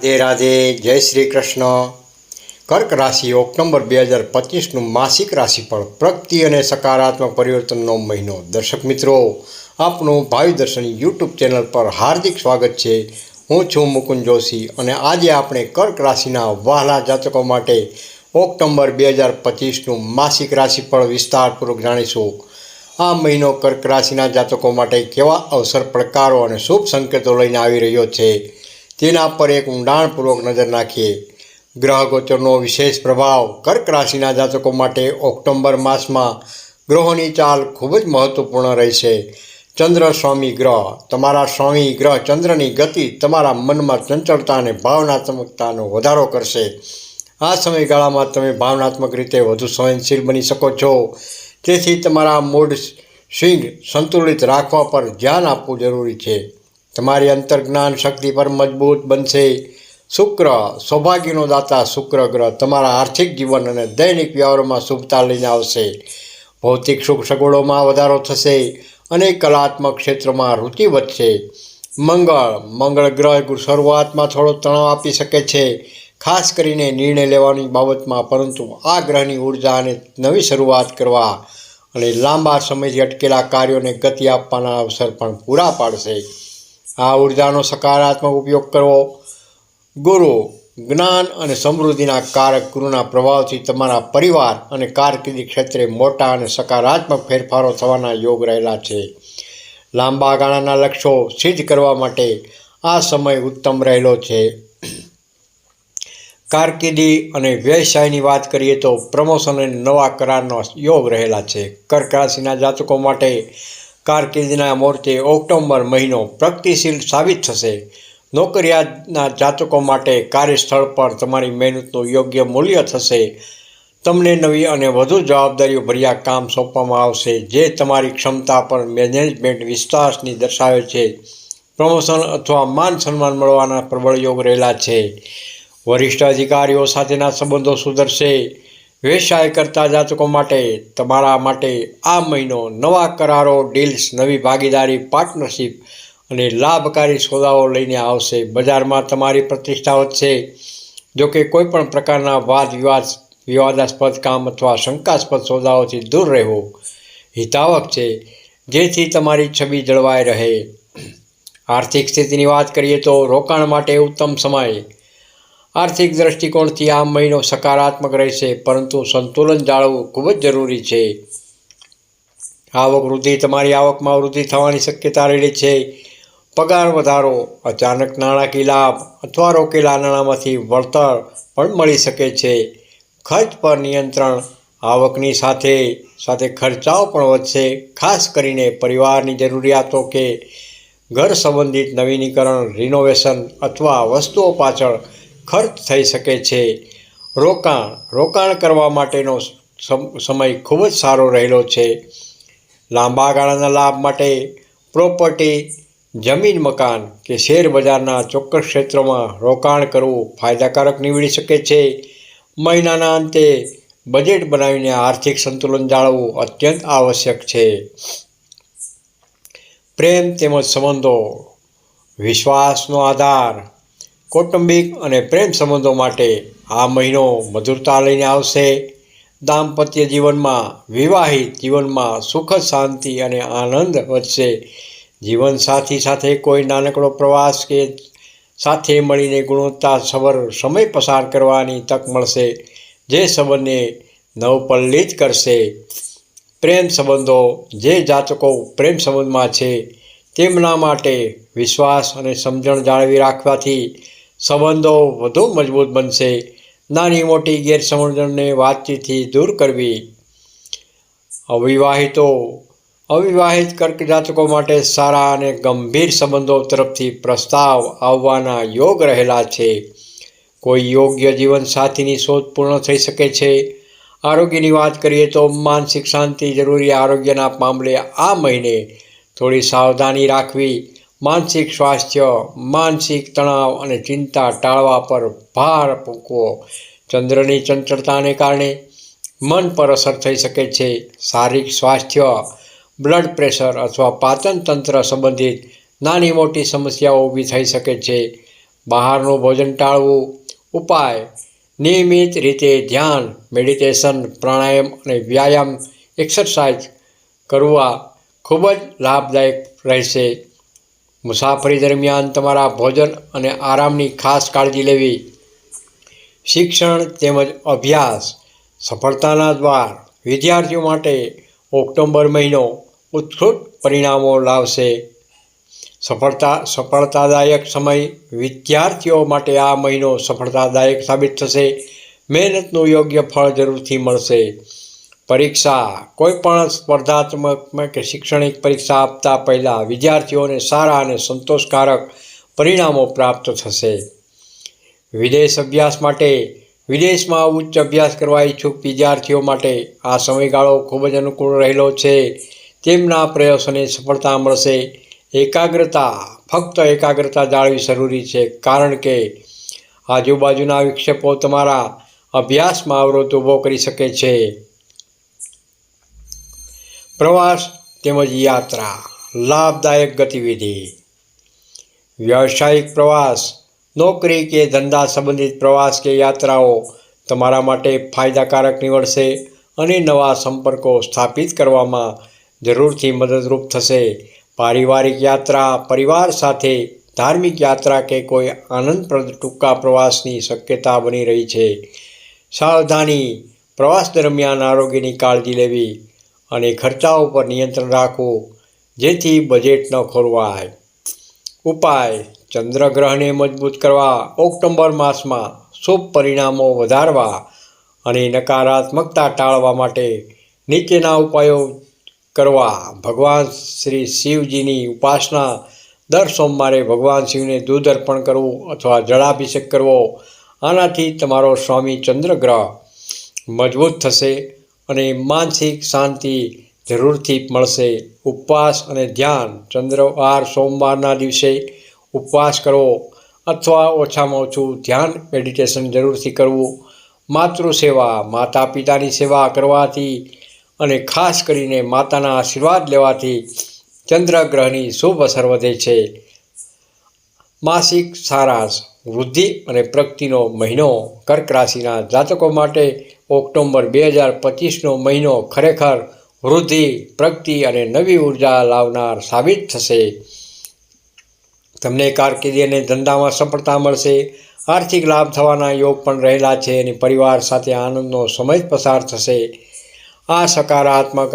રાધે રાધે, જય શ્રી કૃષ્ણ. કર્ક રાશિ ઓક્ટોબર બે હજાર પચીસનું માસિક રાશિફળ પ્રગતિ અને સકારાત્મક પરિવર્તનનો મહિનો. દર્શક મિત્રો, આપનું ભાવિ દર્શન યુટ્યુબ ચેનલ પર હાર્દિક સ્વાગત છે. હું છું મુકુંદ જોશી અને આજે આપણે કર્ક રાશિના વહાલા જાતકો માટે ઓક્ટોબર બે હજાર પચીસનું માસિક રાશિફળ વિસ્તારપૂર્વક જાણીશું. આ મહિનો કર્ક રાશિના જાતકો માટે કેવા અવસર, પડકારો અને શુભ સંકેતો લઈને આવી રહ્યો છે? તેના પર એક ઊંડાણપૂર્વક નજર નાખીએ. ગ્રહ ગોચરનો વિશેષ પ્રભાવ કર્ક રાશિના જાતકો માટે ઓક્ટોબર માસમાં ગ્રહોની ચાલ ખૂબ જ મહત્વપૂર્ણ રહેશે. ચંદ્ર સ્વામી ગ્રહ. તમારા સ્વામી ગ્રહ ચંદ્રની ગતિ તમારા મનમાં ચંચળતા અને ભાવનાત્મકતાનો વધારો કરશે. આ સમયગાળામાં તમે ભાવનાત્મક રીતે વધુ સંવેદનશીલ બની શકો છો. તેથી તમારા મૂડ સ્વિંગ સંતુલિત રાખવા પર ધ્યાન આપવું જરૂરી છે. તમારી અંતર્જ્ઞાન શક્તિ પર મજબૂત બનશે. શુક્ર, સૌભાગ્યનો દાતા શુક્ર ગ્રહ તમારા આર્થિક જીવન અને દૈનિક વ્યવહારોમાં શુભતા લઈને આવશે. ભૌતિક સુખ સગવડોમાં વધારો થશે અને કલાત્મક ક્ષેત્રમાં રુચિ વધશે. મંગળ મંગળ ગ્રહ શરૂઆતમાં થોડો તણાવ આપી શકે છે, ખાસ કરીને નિર્ણય લેવાની બાબતમાં, પરંતુ આ ગ્રહની ઊર્જા નવી શરૂઆત કરવા અને લાંબા સમયથી અટકેલા કાર્યોને ગતિ આપવાના અવસર પણ પૂરા પાડશે. આ ઉર્જાનો સકારાત્મક ઉપયોગ કરવો. ગુરુ, જ્ઞાન અને સમૃદ્ધિના કારક ગુરુના પ્રભાવથી તમારા પરિવાર અને કારકિર્દી ક્ષેત્રે મોટા અને સકારાત્મક ફેરફારો થવાના યોગ રહેલા છે. લાંબા ગાળાના લક્ષ્યો સિદ્ધ કરવા માટે આ સમય ઉત્તમ રહેલો છે. કારકિર્દી અને વ્યવસાયની વાત કરીએ તો પ્રમોશન અને નવા કરારનો યોગ રહેલા છે. કર્ક રાશિના જાતકો માટે કારકિર્દીના મોરચે ઓક્ટોબર મહિનો પ્રગતિશીલ સાબિત થશે. નોકરિયાતના જાતકો માટે કાર્યસ્થળ પર તમારી મહેનતનું યોગ્ય મૂલ્ય થશે. તમને નવી અને વધુ જવાબદારીઓ ભર્યા કામ સોંપવામાં આવશે, જે તમારી ક્ષમતા પર મેનેજમેન્ટ વિશ્વાસની દર્શાવે છે. પ્રમોશન અથવા માન સન્માન મળવાના પ્રબળ યોગ રહેલા છે. વરિષ્ઠ અધિકારીઓ સાથેના સંબંધો સુધરશે. વ્યવસાય કરતા જાતકો માટે, તમારા માટે આ મહિનો નવા કરારો, ડીલ્સ, નવી ભાગીદારી, પાર્ટનરશિપ અને લાભકારી સોદાઓ લઈને આવશે. બજારમાં તમારી પ્રતિષ્ઠા વધશે. જોકે કોઈ પણ પ્રકારના વાદ વિવાદ, વિવાદાસ્પદ કામ અથવા શંકાસ્પદ સોદાઓથી દૂર રહેવો હિતાવક છે. જેથી તમારી છબી જળવાઈ રહે. આર્થિક સ્થિતિની વાત કરીએ તો રોકાણ માટે ઉત્તમ સમય આર્થિક દ્રષ્ટિકોણથી આ મહિનો સકારાત્મક રહેશે, પરંતુ સંતુલન જાળવવું ખૂબ જ જરૂરી છે. આવક વૃદ્ધિ તમારી આવકમાં વૃદ્ધિ થવાની શક્યતા રહેલી છે. પગાર વધારો, અચાનક નાણાકીય લાભ અથવા રોકેલા નાણાંમાંથી વળતર પણ મળી શકે છે. ખર્ચ પર નિયંત્રણ આવકની સાથે સાથે ખર્ચાઓ પણ વધશે, ખાસ કરીને પરિવારની જરૂરિયાતો કે ઘર સંબંધિત નવીનીકરણ, રિનોવેશન અથવા વસ્તુઓ પાછળ ખર્ચ થઈ શકે છે. રોકાણ રોકાણ કરવા માટેનો સમય ખૂબ જ સારો રહેલો છે. લાંબા ગાળાના લાભ માટે પ્રોપર્ટી, જમીન, મકાન કે શેર બજારના ચોક્કસ ક્ષેત્રોમાં રોકાણ કરવું ફાયદાકારક નીવડી શકે છે. મહિનાના અંતે બજેટ બનાવીને આર્થિક સંતુલન જાળવવું અત્યંત આવશ્યક છે. પ્રેમ તેમજ સંબંધો, વિશ્વાસનો આધાર કૌટુંબિક અને પ્રેમ સંબંધો માટે આ મહિનો મધુરતા લઈને આવશે. દાંપત્ય જીવનમાં, વિવાહિત જીવનમાં સુખદ શાંતિ અને આનંદ વધશે. જીવનસાથી સાથે કોઈ નાનકડો પ્રવાસ કે સાથે મળીને ગુણવત્તા સવર સમય પસાર કરવાની તક મળશે, જે સંબંધને નવપલ્લિત કરશે. પ્રેમ સંબંધો જે જાતકો પ્રેમ સંબંધમાં છે, તેમના માટે વિશ્વાસ અને સમજણ જાળવી રાખવાથી સંબંધો વધુ મજબૂત બનશે. નાની મોટી ગેરસમજણને વાતચીતથી દૂર કરવી. અવિવાહિતો, અવિવાહિત કર્ક જાતકો માટે સારા અને ગંભીર સંબંધો તરફથી પ્રસ્તાવ આવવાના યોગ રહેલા છે. કોઈ યોગ્ય જીવનસાથીની શોધ પૂર્ણ થઈ શકે છે. આરોગ્યની વાત કરીએ તો માનસિક શાંતિ જરૂરી આરોગ્યના મામલે આ મહિને થોડી સાવધાની રાખવી માનસિક સ્વાસ્થ્ય, માનસિક તણાવ અને ચિંતા ટાળવા પર ભાર મૂકવો ચંદ્રની ચંચળતાને કારણે મન પર અસર થઈ શકે છે. શારીરિક સ્વાસ્થ્ય, બ્લડ પ્રેશર અથવા પાચન તંત્ર સંબંધિત નાની મોટી સમસ્યાઓ ઊભી થઈ શકે છે. બહારનું ભોજન ટાળવું, ઉપાય, નિયમિત રીતે ધ્યાન, મેડિટેશન, પ્રાણાયામ અને વ્યાયામ, એક્સરસાઇઝ કરવા ખૂબ જ લાભદાયક રહેશે. મુસાફરી દરમિયાન તમારા ભોજન અને આરામની ખાસ કાળજી લેવી. શિક્ષણ તેમજ અભ્યાસ, સફળતાના દ્વાર, વિદ્યાર્થીઓ માટે ઓક્ટોબર મહિનો ઉત્કૃષ્ટ પરિણામો લાવશે. સફળતા, સફળતાદાયક સમય વિદ્યાર્થીઓ માટે આ મહિનો સફળતાદાયક સાબિત થશે. મહેનતનું યોગ્ય ફળ જરૂરથી મળશે. પરીક્ષા, કોઈ પણ સ્પર્ધાત્મક કે શૈક્ષણિક પરીક્ષા આપતા પહેલાં વિદ્યાર્થીઓને સારા અને સંતોષકારક પરિણામો પ્રાપ્ત થશે. વિદેશ અભ્યાસ માટે, વિદેશમાં ઉચ્ચ અભ્યાસ કરવા ઈચ્છુક વિદ્યાર્થીઓ માટે આ સમયગાળો ખૂબ જ અનુકૂળ રહેલો છે. તેમના પ્રયાસોને સફળતા મળશે. એકાગ્રતા, ફક્ત એકાગ્રતા જાળવી જરૂરી છે, કારણ કે આજુબાજુના વિક્ષેપો તમારા અભ્યાસમાં અવરોધ ઊભો કરી શકે છે. પ્રવાસ તેમજ યાત્રા, લાભદાયક ગતિવિધિ. વ્યવસાયિક પ્રવાસ, નોકરી કે ધંધા સંબંધિત પ્રવાસ કે યાત્રાઓ તમારા માટે ફાયદાકારક નીવડશે અને નવા સંપર્કો સ્થાપિત કરવામાં જરૂરથી મદદરૂપ થશે. પારિવારિક યાત્રા, પરિવાર સાથે ધાર્મિક યાત્રા કે કોઈ આનંદપ્રદ ટૂંકા પ્રવાસની શક્યતા બની રહી છે. સાવધાની, પ્રવાસ દરમિયાન આરોગ્યની કાળજી લેવી અને ખર્ચાઓ પર નિયંત્રણ રાખવું, જેથી બજેટ ન ખોરવાય. ઉપાય, ચંદ્રગ્રહને મજબૂત કરવા, ઓક્ટોબર માસમાં શુભ પરિણામો વધારવા અને નકારાત્મકતા ટાળવા માટે નીચેના ઉપાયો કરવા. ભગવાન શ્રી શિવજીની ઉપાસના, દર સોમવારે ભગવાન શિવને દૂધ અર્પણ કરવું અથવા જળાભિષેક કરવો, આનાથી તમારો સ્વામી ચંદ્રગ્રહ મજબૂત થશે. અને માનસિક શાંતિ જરૂરથી મળશે. ઉપવાસ અને ધ્યાન ચંદ્રવાર સોમવારના દિવસે ઉપવાસ કરવો અથવા ઓછામાં ઓછું ધ્યાન મેડિટેશન જરૂરથી કરવું. માતૃસેવા માતા પિતાની સેવા કરવાથી અને ખાસ કરીને માતાના આશીર્વાદ લેવાથી ચંદ્રગ્રહની શુભ અસર વધે છે. માસિક સારાંશ. વૃદ્ધિ અને પ્રગતિનો મહિનો કર્ક રાશિના જાતકો માટે ઓક્ટોબર બે હજાર પચીસનો મહિનો ખરેખર વૃદ્ધિ, પ્રગતિ અને નવી ઊર્જા લાવનાર સાબિત થશે. તમને કારકિર્દી અને ધંધામાં સફળતા મળશે. આર્થિક લાભ થવાના યોગ પણ રહેલા છે અને પરિવાર સાથે આનંદનો સમય પસાર થશે. આ સકારાત્મક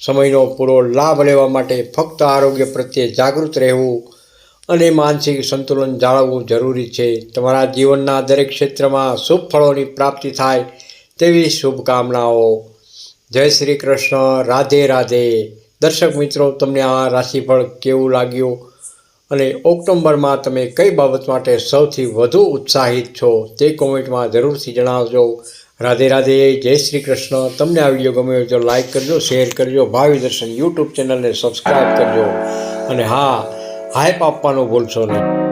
સમયનો પૂરો લાભ લેવા માટે ફક્ત આરોગ્ય પ્રત્યે જાગૃત રહેવું અને માનસિક સંતુલન જાળવવું જરૂરી છે. તમારા જીવનના દરેક ક્ષેત્રમાં શુભ ફળોની પ્રાપ્તિ થાય તેવી શુભકામનાઓ. જય શ્રી કૃષ્ણ. રાધે રાધે. દર્શક મિત્રો, તમને આ રાશિફળ કેવું લાગ્યું? અને ઓક્ટોબરમાં તમે કઈ બાબત માટે સૌથી વધુ ઉત્સાહિત છો તે કોમેન્ટમાં જરૂરથી જણાવજો. રાધે રાધે. જય શ્રી કૃષ્ણ. તમને આ વીડિયો ગમ્યો તો લાઈક કરજો, શેર કરજો. ભાવિ દર્શન યુટ્યુબ ચેનલને સબસ્ક્રાઈબ કરજો. અને હા હાઈપ આપવાનું ભૂલશો નહીં